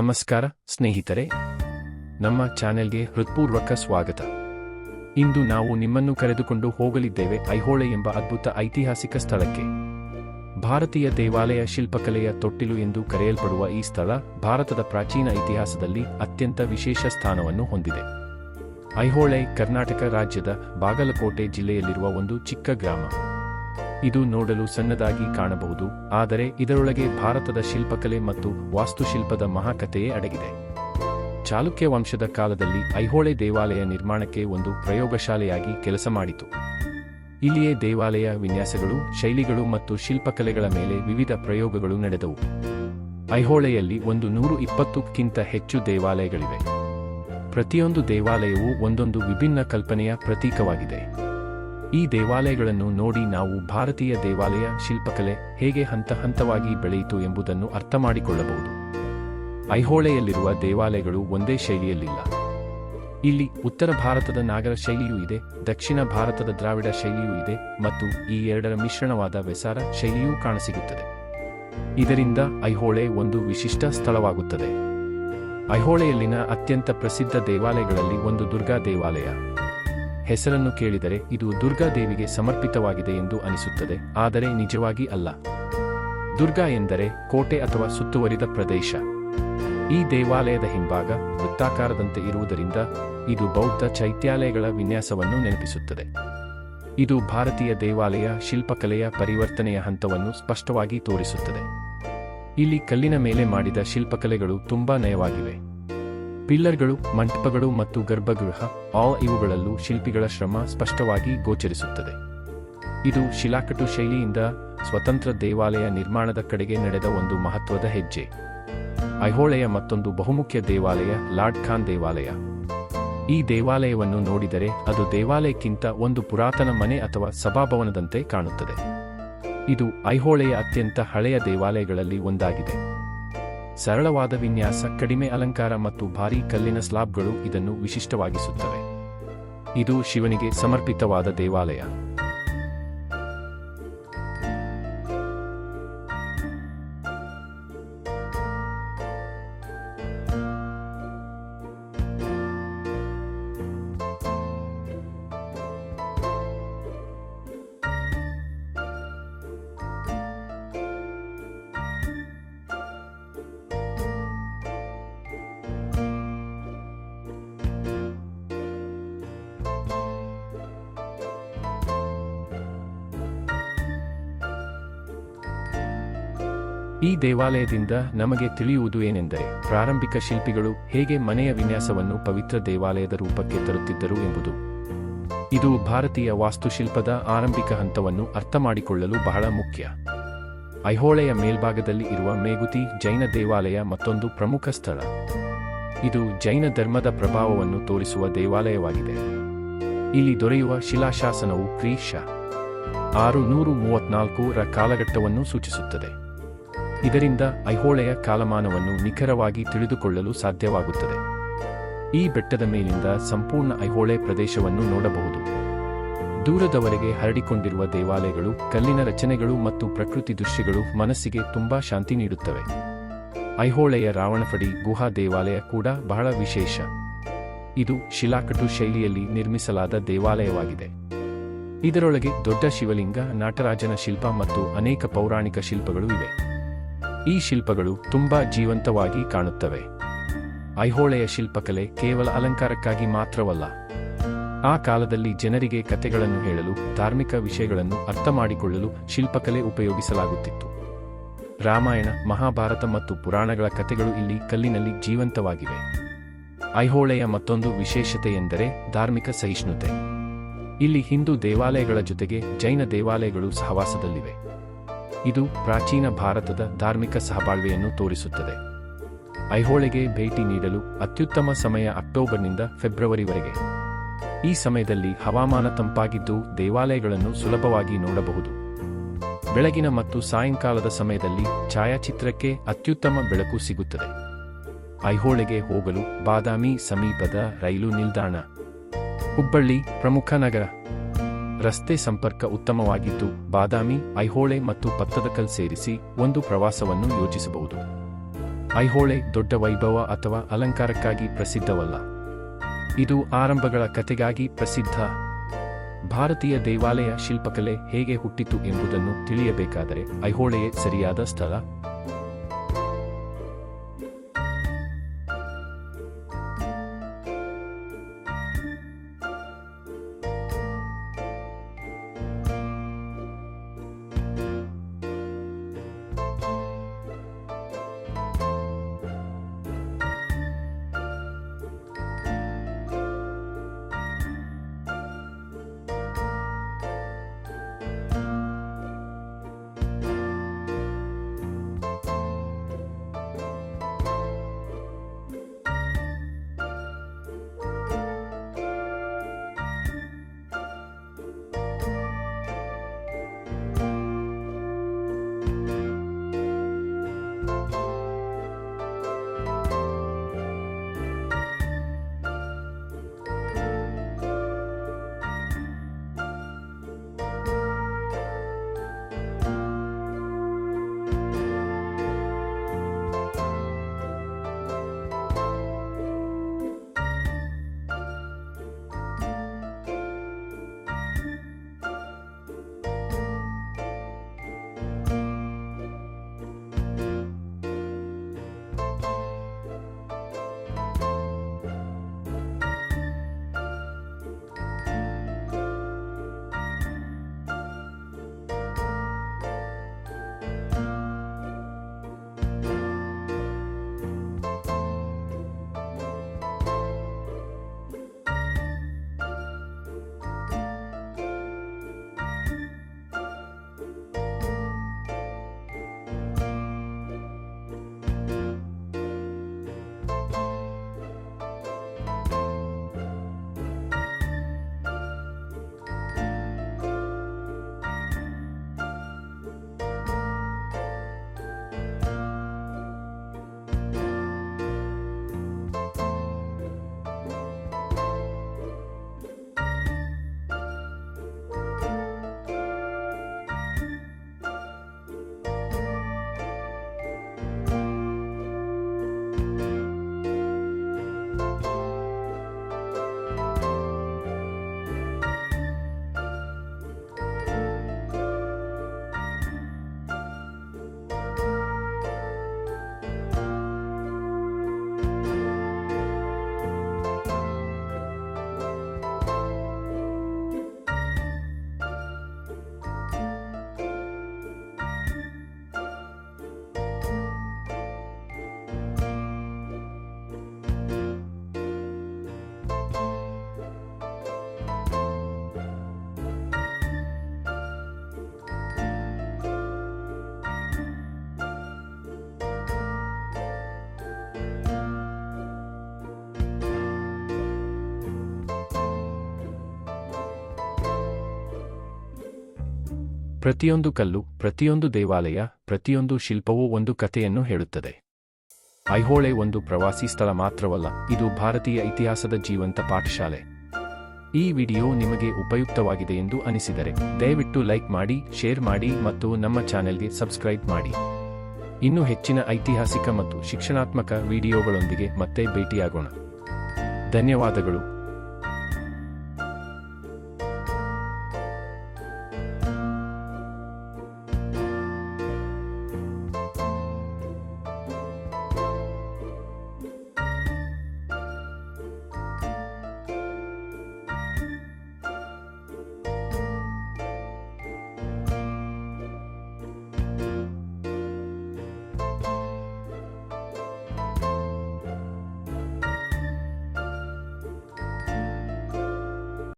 ನಮಸ್ಕಾರ, ಸ್ನೇಹಿತರೆ. ನಮ್ಮ ಚಾನೆಲ್ಗೆ ಹೃತ್ಪೂರ್ವಕ ಸ್ವಾಗತ. ಇಂದು ನಾವು ನಿಮ್ಮನ್ನು ಕರೆದುಕೊಂಡು ಹೋಗಲಿದ್ದೇವೆ ಐಹೋಳೆ ಎಂಬ ಅದ್ಭುತ ಐತಿಹಾಸಿಕ ಸ್ಥಳಕ್ಕೆ. ಭಾರತೀಯ ದೇವಾಲಯ ಶಿಲ್ಪಕಲೆಯ ತೊಟ್ಟಿಲು ಎಂದು ಕರೆಯಲ್ಪಡುವ ಈ ಸ್ಥಳ ಭಾರತದ ಪ್ರಾಚೀನ ಇತಿಹಾಸದಲ್ಲಿ ಅತ್ಯಂತ ವಿಶೇಷ ಸ್ಥಾನವನ್ನು ಹೊಂದಿದೆ. ಐಹೊಳೆ ಕರ್ನಾಟಕ ರಾಜ್ಯದ ಬಾಗಲಕೋಟೆ ಜಿಲ್ಲೆಯಲ್ಲಿರುವ ಒಂದು ಚಿಕ್ಕ ಗ್ರಾಮ. ಇದು ನೋಡಲು ಸಣ್ಣದಾಗಿ ಕಾಣಬಹುದು, ಆದರೆ ಇದರೊಳಗೆ ಭಾರತದ ಶಿಲ್ಪಕಲೆ ಮತ್ತು ವಾಸ್ತುಶಿಲ್ಪದ ಮಹಾಕಥೆಯೇ ಅಡಗಿದೆ. ಚಾಲುಕ್ಯ ವಂಶದ ಕಾಲದಲ್ಲಿ ಐಹೊಳೆ ದೇವಾಲಯ ನಿರ್ಮಾಣಕ್ಕೆ ಒಂದು ಪ್ರಯೋಗಶಾಲೆಯಾಗಿ ಕೆಲಸ ಮಾಡಿತು. ಇಲ್ಲಿಯೇ ದೇವಾಲಯ ವಿನ್ಯಾಸಗಳು, ಶೈಲಿಗಳು ಮತ್ತು ಶಿಲ್ಪಕಲೆಗಳ ಮೇಲೆ ವಿವಿಧ ಪ್ರಯೋಗಗಳು ನಡೆದವು. ಐಹೊಳೆಯಲ್ಲಿ ಒಂದು ನೂರು ಇಪ್ಪತ್ತಕ್ಕಿಂತ ಹೆಚ್ಚು ದೇವಾಲಯಗಳಿವೆ. ಪ್ರತಿಯೊಂದು ದೇವಾಲಯವು ಒಂದೊಂದು ವಿಭಿನ್ನ ಕಲ್ಪನೆಯ ಪ್ರತೀಕವಾಗಿದೆ. ಈ ದೇವಾಲಯಗಳನ್ನು ನೋಡಿ ನಾವು ಭಾರತೀಯ ದೇವಾಲಯ, ಶಿಲ್ಪಕಲೆ ಹೇಗೆ ಹಂತ ಹಂತವಾಗಿ ಬೆಳೆಯಿತು ಎಂಬುದನ್ನು ಅರ್ಥಮಾಡಿಕೊಳ್ಳಬಹುದು. ಐಹೊಳೆಯಲ್ಲಿರುವ ದೇವಾಲಯಗಳು ಒಂದೇ ಶೈಲಿಯಲ್ಲಿಲ್ಲ. ಇಲ್ಲಿ ಉತ್ತರ ಭಾರತದ ನಾಗರ ಶೈಲಿಯೂ ಇದೆ, ದಕ್ಷಿಣ ಭಾರತದ ದ್ರಾವಿಡ ಶೈಲಿಯೂ ಇದೆ ಮತ್ತು ಈ ಎರಡರ ಮಿಶ್ರಣವಾದ ವೆಸಾರ ಶೈಲಿಯೂ ಕಾಣಸಿಗುತ್ತದೆ. ಇದರಿಂದ ಐಹೊಳೆ ಒಂದು ವಿಶಿಷ್ಟ ಸ್ಥಳವಾಗುತ್ತದೆ. ಐಹೊಳೆಯಲ್ಲಿನ ಅತ್ಯಂತ ಪ್ರಸಿದ್ಧ ದೇವಾಲಯಗಳಲ್ಲಿ ಒಂದು ದುರ್ಗಾ ದೇವಾಲಯ. ಹೆಸರನ್ನು ಕೇಳಿದರೆ ಇದು ದುರ್ಗಾದೇವಿಗೆ ಸಮರ್ಪಿತವಾಗಿದೆ ಎಂದು ಅನಿಸುತ್ತದೆ, ಆದರೆ ನಿಜವಾಗಿ ಅಲ್ಲ. ದುರ್ಗಾ ಎಂದರೆ ಕೋಟೆ ಅಥವಾ ಸುತ್ತುವರಿದ ಪ್ರದೇಶ. ಈ ದೇವಾಲಯದ ಹಿಂಭಾಗ ವೃತ್ತಾಕಾರದಂತೆ ಇರುವುದರಿಂದ ಇದು ಬೌದ್ಧ ಚೈತ್ಯಾಲಯಗಳ ವಿನ್ಯಾಸವನ್ನು ನೆನಪಿಸುತ್ತದೆ. ಇದು ಭಾರತೀಯ ದೇವಾಲಯ ಶಿಲ್ಪಕಲೆಯ ಪರಿವರ್ತನೆಯ ಹಂತವನ್ನು ಸ್ಪಷ್ಟವಾಗಿ ತೋರಿಸುತ್ತದೆ. ಇಲ್ಲಿ ಕಲ್ಲಿನ ಮೇಲೆ ಮಾಡಿದ ಶಿಲ್ಪಕಲೆಗಳು ತುಂಬಾ ನಯವಾಗಿವೆ. ಪಿಲ್ಲರ್ಗಳು, ಮಂಟಪಗಳು ಮತ್ತು ಗರ್ಭಗೃಹ ಆ ಇವುಗಳಲ್ಲೂ ಶಿಲ್ಪಿಗಳ ಶ್ರಮ ಸ್ಪಷ್ಟವಾಗಿ ಗೋಚರಿಸುತ್ತದೆ. ಇದು ಶಿಲಾಕಟು ಶೈಲಿಯಿಂದ ಸ್ವತಂತ್ರ ದೇವಾಲಯ ನಿರ್ಮಾಣದ ಕಡೆಗೆ ನಡೆದ ಒಂದು ಮಹತ್ವದ ಹೆಜ್ಜೆ. ಐಹೋಳೆಯ ಮತ್ತೊಂದು ಬಹುಮುಖ್ಯ ದೇವಾಲಯ ಲಾರ್ಡ್ ಖಾನ್ ದೇವಾಲಯ. ಈ ದೇವಾಲಯವನ್ನು ನೋಡಿದರೆ ಅದು ದೇವಾಲಯಕ್ಕಿಂತ ಒಂದು ಪುರಾತನ ಮನೆ ಅಥವಾ ಸಭಾಭವನದಂತೆ ಕಾಣುತ್ತದೆ. ಇದು ಐಹೋಳೆಯ ಅತ್ಯಂತ ಹಳೆಯ ದೇವಾಲಯಗಳಲ್ಲಿ ಒಂದಾಗಿದೆ. ಸರಳವಾದ ವಿನ್ಯಾಸ ಕಡಿಮೆ ಅಲಂಕಾರ ಮತ್ತು ಭಾರೀ ಕಲ್ಲಿನ ಸ್ಲಾಬ್ಗಳು ಇದನ್ನು ವಿಶಿಷ್ಟವಾಗಿಸುತ್ತವೆ. ಇದು ಶಿವನಿಗೆ ಸಮರ್ಪಿತವಾದ ದೇವಾಲಯ. ಈ ದೇವಾಲಯದಿಂದ ನಮಗೆ ತಿಳಿಯುವುದು ಏನೆಂದರೆ ಪ್ರಾರಂಭಿಕ ಶಿಲ್ಪಿಗಳು ಹೇಗೆ ಮನೆಯ ವಿನ್ಯಾಸವನ್ನು ಪವಿತ್ರ ದೇವಾಲಯದ ರೂಪಕ್ಕೆ ತರುತ್ತಿದ್ದರು ಎಂಬುದು. ಇದು ಭಾರತೀಯ ವಾಸ್ತುಶಿಲ್ಪದ ಆರಂಭಿಕ ಹಂತವನ್ನು ಅರ್ಥಮಾಡಿಕೊಳ್ಳಲು ಬಹಳ ಮುಖ್ಯ. ಐಹೊಳೆಯ ಮೇಲ್ಭಾಗದಲ್ಲಿ ಇರುವ ಮೇಗುತಿ ಜೈನ ದೇವಾಲಯ ಮತ್ತೊಂದು ಪ್ರಮುಖ ಸ್ಥಳ. ಇದು ಜೈನ ಧರ್ಮದ ಪ್ರಭಾವವನ್ನು ತೋರಿಸುವ ದೇವಾಲಯವಾಗಿದೆ. ಇಲ್ಲಿ ದೊರೆಯುವ ಶಿಲಾಶಾಸನವು ಕ್ರೀಶ ಆರು ನೂರು ಮೂವತ್ನಾಲ್ಕು ರ ಕಾಲಘಟ್ಟವನ್ನು ಸೂಚಿಸುತ್ತದೆ. ಇದರಿಂದ ಐಹೊಳೆಯ ಕಾಲಮಾನವನ್ನು ನಿಖರವಾಗಿ ತಿಳಿದುಕೊಳ್ಳಲು ಸಾಧ್ಯವಾಗುತ್ತದೆ. ಈ ಬೆಟ್ಟದ ಮೇಲಿಂದ ಸಂಪೂರ್ಣ ಐಹೊಳೆ ಪ್ರದೇಶವನ್ನು ನೋಡಬಹುದು. ದೂರದವರೆಗೆ ಹರಡಿಕೊಂಡಿರುವ ದೇವಾಲಯಗಳು, ಕಲ್ಲಿನ ರಚನೆಗಳು ಮತ್ತು ಪ್ರಕೃತಿ ದೃಶ್ಯಗಳು ಮನಸ್ಸಿಗೆ ತುಂಬಾ ಶಾಂತಿ ನೀಡುತ್ತವೆ. ಐಹೊಳೆಯ ರಾವಣಫಡಿ ಗುಹಾ ದೇವಾಲಯ ಕೂಡ ಬಹಳ ವಿಶೇಷ. ಇದು ಶಿಲಾಕಟು ಶೈಲಿಯಲ್ಲಿ ನಿರ್ಮಿಸಲಾದ ದೇವಾಲಯವಾಗಿದೆ. ಇದರೊಳಗೆ ದೊಡ್ಡ ಶಿವಲಿಂಗ, ನಾಟರಾಜನ ಶಿಲ್ಪ ಮತ್ತು ಅನೇಕ ಪೌರಾಣಿಕ ಶಿಲ್ಪಗಳು ಇವೆ. ಈ ಶಿಲ್ಪಗಳು ತುಂಬಾ ಜೀವಂತವಾಗಿ ಕಾಣುತ್ತವೆ. ಐಹೊಳೆಯ ಶಿಲ್ಪಕಲೆ ಕೇವಲ ಅಲಂಕಾರಕ್ಕಾಗಿ ಮಾತ್ರವಲ್ಲ. ಆ ಕಾಲದಲ್ಲಿ ಜನರಿಗೆ ಕಥೆಗಳನ್ನು ಹೇಳಲು, ಧಾರ್ಮಿಕ ವಿಷಯಗಳನ್ನು ಅರ್ಥಮಾಡಿಕೊಳ್ಳಲು ಶಿಲ್ಪಕಲೆ ಉಪಯೋಗಿಸಲಾಗುತ್ತಿತ್ತು. ರಾಮಾಯಣ, ಮಹಾಭಾರತ ಮತ್ತು ಪುರಾಣಗಳ ಕಥೆಗಳು ಇಲ್ಲಿ ಕಲ್ಲಿನಲ್ಲಿ ಜೀವಂತವಾಗಿವೆ. ಐಹೊಳೆಯ ಮತ್ತೊಂದು ವಿಶೇಷತೆ ಎಂದರೆ ಧಾರ್ಮಿಕ ಸಹಿಷ್ಣುತೆ. ಇಲ್ಲಿ ಹಿಂದೂ ದೇವಾಲಯಗಳ ಜೊತೆಗೆ ಜೈನ ದೇವಾಲಯಗಳು ಸಹವಾಸದಲ್ಲಿವೆ. ಇದು ಪ್ರಾಚೀನ ಭಾರತದ ಧಾರ್ಮಿಕ ಸಹಬಾಳ್ವೆಯನ್ನು ತೋರಿಸುತ್ತದೆ. ಐಹೊಳೆಗೆ ಭೇಟಿ ನೀಡಲು ಅತ್ಯುತ್ತಮ ಸಮಯ ಅಕ್ಟೋಬರ್ನಿಂದ ಫೆಬ್ರವರಿವರೆಗೆ. ಈ ಸಮಯದಲ್ಲಿ ಹವಾಮಾನ ತಂಪಾಗಿದ್ದು ದೇವಾಲಯಗಳನ್ನು ಸುಲಭವಾಗಿ ನೋಡಬಹುದು. ಬೆಳಗಿನ ಮತ್ತು ಸಾಯಂಕಾಲದ ಸಮಯದಲ್ಲಿ ಛಾಯಾಚಿತ್ರಕ್ಕೆ ಅತ್ಯುತ್ತಮ ಬೆಳಕು ಸಿಗುತ್ತದೆ. ಐಹೊಳೆಗೆ ಹೋಗಲು ಬಾದಾಮಿ ಸಮೀಪದ ರೈಲು ನಿಲ್ದಾಣ. ಹುಬ್ಬಳ್ಳಿ ಪ್ರಮುಖ ನಗರ. ರಸ್ತೆ ಸಂಪರ್ಕ ಉತ್ತಮವಾಗಿದ್ದು, ಬಾದಾಮಿ, ಐಹೋಳೆ ಮತ್ತು ಪತ್ತದಕಲ್ ಸೇರಿಸಿ ಒಂದು ಪ್ರವಾಸವನ್ನು ಯೋಜಿಸಬಹುದು. ಐಹೊಳೆ ದೊಡ್ಡ ವೈಭವ ಅಥವಾ ಅಲಂಕಾರಕ್ಕಾಗಿ ಪ್ರಸಿದ್ಧವಲ್ಲ. ಇದು ಆರಂಭಗಳ ಕಥೆಗಾಗಿ ಪ್ರಸಿದ್ಧ. ಭಾರತೀಯ ದೇವಾಲಯ ಶಿಲ್ಪಕಲೆ ಹೇಗೆ ಹುಟ್ಟಿತು ಎಂಬುದನ್ನು ತಿಳಿಯಬೇಕಾದರೆ, ಐಹೋಳೆಯೇ ಸರಿಯಾದ ಸ್ಥಳ. ಪ್ರತಿಯೊಂದು ಕಲ್ಲು, ಪ್ರತಿಯೊಂದು ದೇವಾಲಯ, ಪ್ರತಿಯೊಂದು ಶಿಲ್ಪವೂ ಒಂದು ಕಥೆಯನ್ನು ಹೇಳುತ್ತದೆ. ಐಹೋಳೆ ಒಂದು ಪ್ರವಾಸಿ ಸ್ಥಳ ಮಾತ್ರವಲ್ಲ, ಇದು ಭಾರತೀಯ ಇತಿಹಾಸದ ಜೀವಂತ ಪಾಠಶಾಲೆ. ಈ ವಿಡಿಯೋ ನಿಮಗೆ ಉಪಯುಕ್ತವಾಗಿದೆ ಎಂದು ಅನಿಸಿದರೆ, ದಯವಿಟ್ಟು ಲೈಕ್ ಮಾಡಿ, ಶೇರ್ ಮಾಡಿ ಮತ್ತು ನಮ್ಮ ಚಾನೆಲ್ಗೆ ಸಬ್ಸ್ಕ್ರೈಬ್ ಮಾಡಿ. ಇನ್ನೂ ಹೆಚ್ಚಿನ ಐತಿಹಾಸಿಕ ಮತ್ತು ಶಿಕ್ಷಣಾತ್ಮಕ ವಿಡಿಯೋಗಳೊಂದಿಗೆ ಮತ್ತೆ ಭೇಟಿಯಾಗೋಣ. ಧನ್ಯವಾದಗಳು.